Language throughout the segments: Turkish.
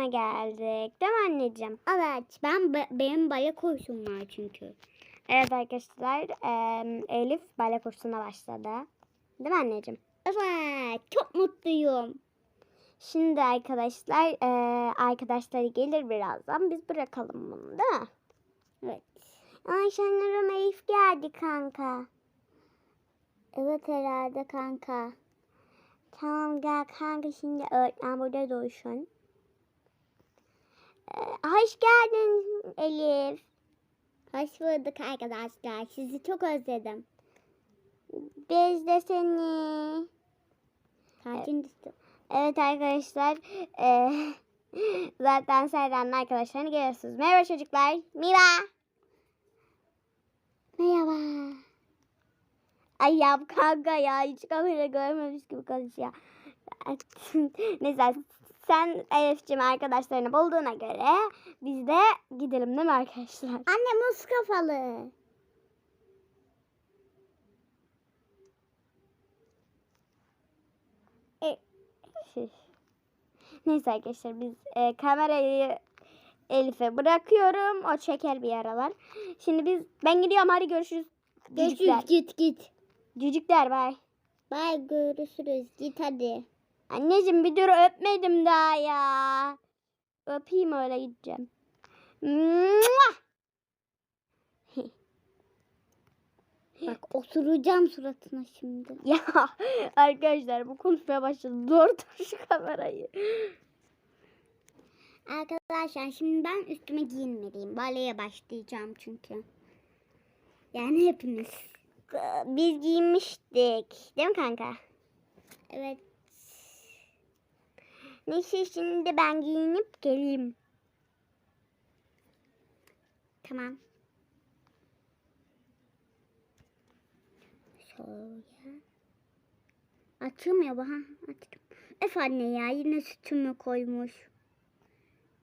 kursuna geldik. Değil mi anneciğim? Evet ben benim bale kursum var çünkü. Evet arkadaşlar. em, Elif bale kursuna başladı. Değil mi anneciğim? Evet çok mutluyum. Şimdi arkadaşlar e, arkadaşları gelir birazdan. Biz bırakalım bunu değil mi? Evet. Ay sanırım Elif geldi kanka. Evet herhalde kanka. Tamam gel kanka şimdi öğretmen burada dursun. Hoş geldin Elif. Hoş bulduk arkadaşlar. Sizi çok özledim. Biz de seni. Tatil düştüm. Evet arkadaşlar. eee, zaten Serra'nın arkadaşlarını görüyorsunuz. Merhaba çocuklar. Mira. Merhaba. Ay yap kanka ya. Hiç kamera görmemiş gibi konuşuyor. Neyse sen Elif'ciğim arkadaşlarını bulduğuna göre biz de gidelim değil mi arkadaşlar? Anne muz kafalı. Neyse arkadaşlar biz e, kamerayı Elif'e bırakıyorum. O çeker bir aralar. Şimdi biz ben gidiyorum hadi görüşürüz. Cücükler. Görüşürüz git git. Cücükler bay. Bay görüşürüz git hadi. Anneciğim bir dur öpmedim daha ya. Öpeyim öyle gideceğim. Bak oturacağım suratına şimdi. ya arkadaşlar bu konuşmaya başladı. Dur dur şu kamerayı. Arkadaşlar şimdi ben üstüme giyinmeliyim. Baleye başlayacağım çünkü. Yani hepimiz. Biz giyinmiştik. Değil mi kanka? Evet. Neyse şimdi ben giyinip geleyim. Tamam. Şöyle. Açılmıyor bu ha. Açtım. Ef anne ya yine sütümü koymuş.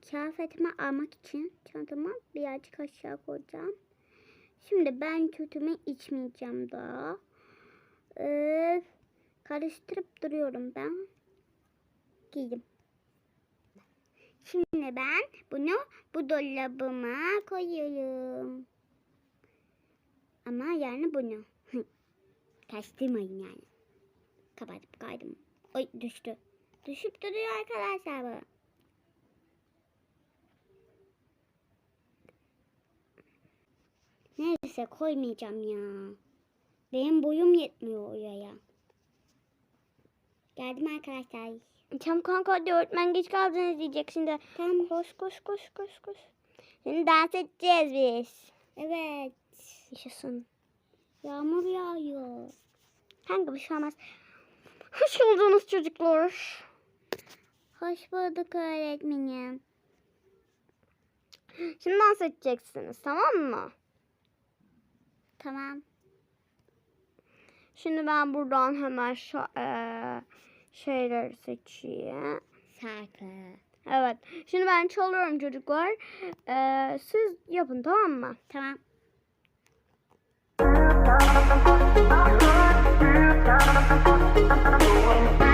Kıyafetimi almak için çantama birazcık aşağı koyacağım. Şimdi ben sütümü içmeyeceğim daha. Öf. Karıştırıp duruyorum ben. Giydim. Şimdi ben bunu bu dolabıma koyuyorum. Ama yani bunu. Kaçtırmayın yani. Kapatıp kaydım. Oy düştü. Düşüp duruyor arkadaşlar bu. Neyse koymayacağım ya. Benim boyum yetmiyor oraya. Geldim arkadaşlar. Tamam kanka hadi öğretmen geç kaldınız diyecek şimdi. Tamam. Koş koş koş koş koş. Şimdi dans edeceğiz biz. Evet. Yaşasın. Yağmur yağıyor. Kanka bir şey olmaz. Hoş geldiniz çocuklar. Hoş bulduk öğretmenim. Şimdi dans edeceksiniz tamam mı? Tamam. Şimdi ben buradan hemen şu eee, şeyleri seçeyim. Şarkı. Evet. Şimdi ben çalıyorum çocuklar. Eee, siz yapın tamam mı? Tamam. Evet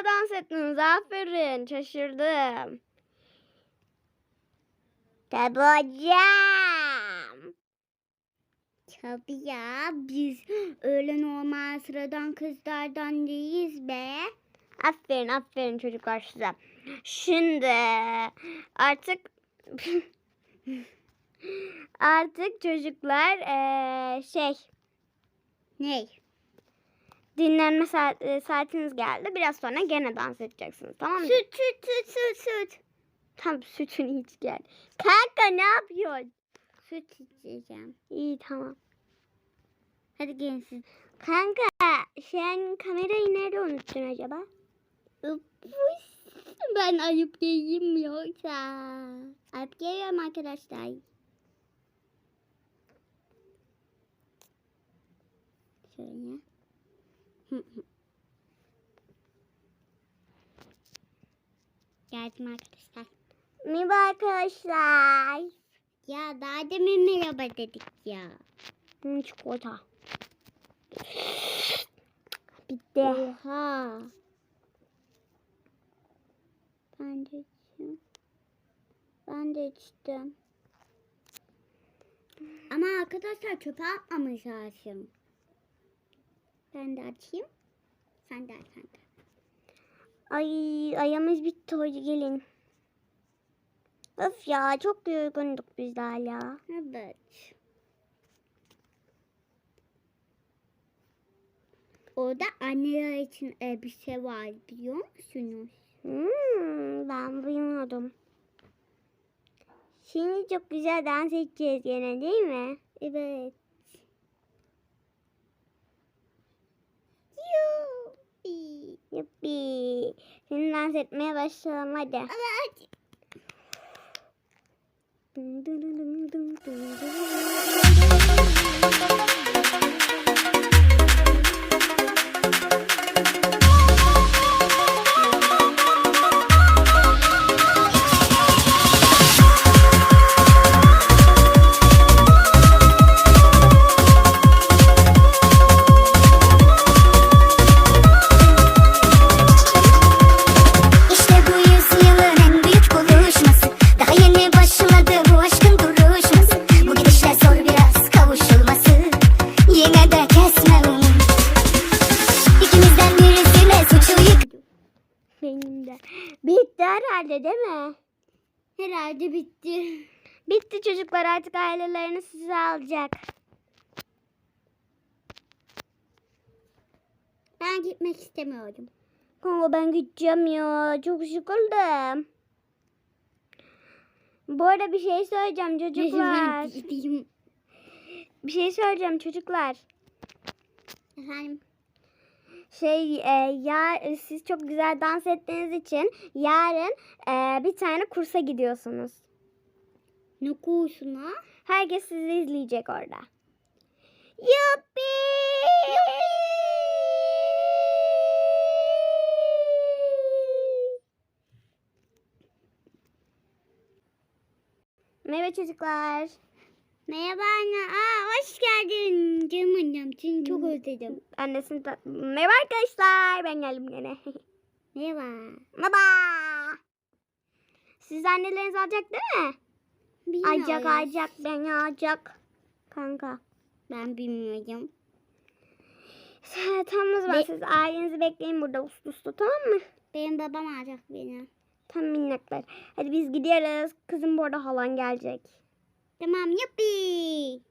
güzel dans ettiniz. Aferin. Şaşırdım. Tabii hocam. Tabii ya biz öyle normal sıradan kızlardan değiliz be. Aferin aferin çocuklar size. Şimdi artık artık çocuklar eee, şey Ney? Dinlenme saat, e, saatiniz geldi. Biraz sonra gene dans edeceksiniz. Tamam mı? Süt süt süt süt süt. Tam sütün hiç geldi. Kanka ne yapıyorsun? Süt içeceğim. İyi tamam. Hadi gelin siz. Kanka sen kamerayı nerede unuttun acaba? Ben ayıp değilim yoksa. Ayıp geliyorum arkadaşlar. Şöyle. Geldim arkadaşlar. Merhaba arkadaşlar. Ya daha demin merhaba dedik ya. Hmm, çikolata. Bitti. Oha. Ben de içtim. Ben de içtim. Ama arkadaşlar çöpe atmamış lazım. Ben de açayım. Sen de aç sen de. Ay ayağımız bitti hadi gelin. Öf ya çok yorgunduk biz de hala. Evet. Orada anneler için elbise var biliyor musunuz? Hmm, ben bilmiyordum. Şimdi çok güzel dans edeceğiz gene değil mi? Evet. Yuppie. Yuppi. Şimdi dans etmeye başlayalım hadi. Evet. Dın dın dın dın dın dın dın. Herhalde değil mi? Herhalde bitti. Bitti çocuklar artık ailelerini size alacak. Ben gitmek istemiyorum. Kanka ben gideceğim ya. Çok sıkıldım. Bu arada bir şey söyleyeceğim çocuklar. Gideyim. bir şey söyleyeceğim çocuklar. Efendim. Şey e, ya siz çok güzel dans ettiğiniz için yarın e, bir tane kursa gidiyorsunuz. Ne kursuna? Herkes sizi izleyecek orada. Yuppi! Merhaba çocuklar. Merhaba anne. Aa, hoş geldin. Canım annem. Seni çok özledim. Annesini ta- Merhaba arkadaşlar. Ben geldim gene. Merhaba. Merhaba. Siz annelerinizi alacak değil mi? Bilmiyorum. Alacak alacak beni alacak. Kanka. Ben bilmiyorum. Tamam o zaman Be- siz ailenizi bekleyin burada uslu uslu tamam mı? Benim babam alacak beni. Tam minnaklar. Hadi biz gidiyoruz. Kızım bu arada halan gelecek. Tamam yuppi.